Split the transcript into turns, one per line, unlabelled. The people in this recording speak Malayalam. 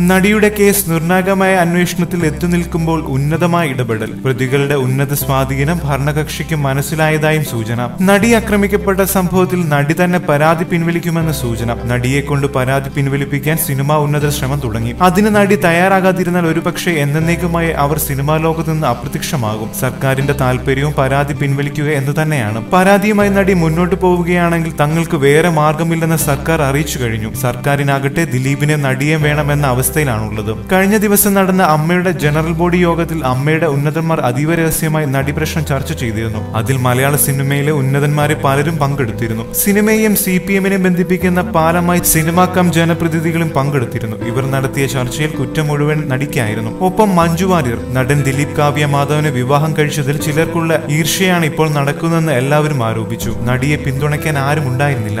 നടിയുടെ കേസ് നിർണായകമായ അന്വേഷണത്തിൽ എത്തിനിൽക്കുമ്പോൾ ഉന്നതമായ ഇടപെടൽ. പ്രതികളുടെ ഉന്നത സ്വാധീനം ഭരണകക്ഷിക്ക് മനസ്സിലായതായും സൂചന. നടി ആക്രമിക്കപ്പെട്ട സംഭവത്തിൽ നടി തന്നെ പരാതി പിൻവലിക്കുമെന്ന സൂചന. നടിയെ കൊണ്ട് പരാതി പിൻവലിപ്പിക്കാൻ സിനിമാ ഉന്നത ശ്രമം തുടങ്ങി. അതിന് നടി തയ്യാറാകാതിരുന്നാൽ ഒരുപക്ഷെ എന്നേക്കുമായി അവർ സിനിമാ ലോകത്ത് നിന്ന് അപ്രത്യക്ഷമാകും. സർക്കാരിന്റെ താല്പര്യവും പരാതി പിൻവലിക്കുക എന്ന് തന്നെയാണ്. പരാതിയുമായി നടി മുന്നോട്ട് പോവുകയാണെങ്കിൽ തങ്ങൾക്ക് വേറെ മാർഗമില്ലെന്ന് സർക്കാർ അറിയിച്ചു കഴിഞ്ഞു. സർക്കാരിനാകട്ടെ ദിലീപിനെ നടിയെ വേണമെന്ന അവസ്ഥയിലാണുള്ളത്. കഴിഞ്ഞ ദിവസം നടന്ന അമ്മയുടെ ജനറൽ ബോഡി യോഗത്തിൽ അമ്മയുടെ ഉന്നതന്മാർ അതീവ രഹസ്യമായി നടി പ്രശ്നം ചർച്ച ചെയ്തിരുന്നു. അതിൽ മലയാള സിനിമയിലെ ഉന്നതന്മാരെ പലരും പങ്കെടുത്തിരുന്നു. സിനിമയെയും സി പി എമ്മിനെ ബന്ധിപ്പിക്കുന്ന പാലമായി സിനിമാ കം ജനപ്രതിനിധികളും പങ്കെടുത്തിരുന്നു. ഇവർ നടത്തിയ ചർച്ചയിൽ കുറ്റം മുഴുവൻ നടിക്കായിരുന്നു. ഒപ്പം മഞ്ജു വാര്യർ നടൻ ദിലീപ് കാവ്യ മാധവനെ വിവാഹം കഴിച്ചതിൽ ചിലർക്കുള്ള ഈർഷ്യയാണ് ഇപ്പോൾ നടക്കുന്നതെന്ന് എല്ലാവരും ആരോപിച്ചു. നടിയെ പിന്തുണയ്ക്കാൻ ആരും ഉണ്ടായിരുന്നില്ല.